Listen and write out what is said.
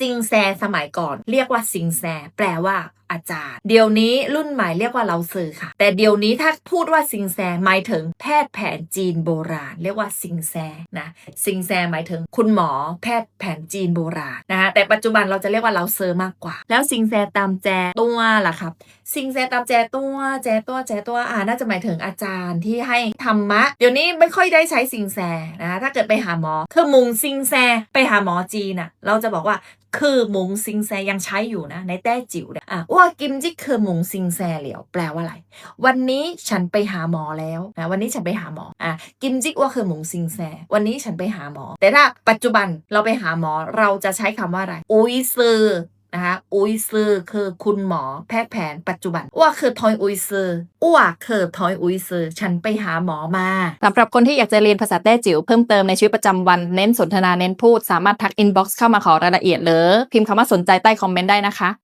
ซิงแซสมัยก่อน เรียกว่าซิงแซ แปลว่า อาจารย์ เดี๋ยวนี้รุ่นใหม่เรียกว่าเราซือค่ะ แต่เดี๋ยวนี้ถ้าพูดว่าซิงแซหมายถึงแพทย์แผนจีนโบราณ เรียกว่าซิงแซนะซิงแซหมายถึงคุณหมอแพทย์แผนจีนโบราณนะคะแต่ปัจจุบันเราจะเรียกว่าเราเซอร์มากกว่า แล้วซิงแซตามแจตัวล่ะครับซิงแซตามแจตัวแจตัวแจตัวอ่าน่าจะหมายถึงอาจารย์ที่ให้ธรรมะ เดี๋ยวนี้ไม่ค่อยได้ใช้ซิงแซนะคะถ้าเกิดไปหาหมอคือมุงซิงแซไปหาหมอจีนน่ะเราจะบอกว่าคือมุงซิงแซยังใช้อยู่นะในแต้จิ๋วเนี่ยอะว่ากิมจิเคือมุงซิงแซเหลียวแปลว่าอะไร วันนี้ฉันไปหาหมอแล้วนะวันนี้ฉันไปหาหมออะกิมจิว่าเคือหมงซิงแซวันนี้ฉันไปหาหมอ แต่ถ้าปัจจุบันเราไปหาหมอเราจะใช้คำว่าอะไรอุยซือนะคะอุยซือคือคุณหมอแพทย์แผนปัจจุบันอ้วคือทอยอุยซืออ้วคือทอยอุยซือฉันไปหาหมอมาสำหรับคนที่อยากจะเรียนภาษาแต้จิ๋วเพิ่มเติมในชีวิตประจำวันเน้นสนทนาเน้นพูด สามารถทักอินบ็อกซ์เข้ามาขอรายละเอียดหรือ พิมพ์คำว่าสนใจใต้คอมเมนต์ได้นะคะ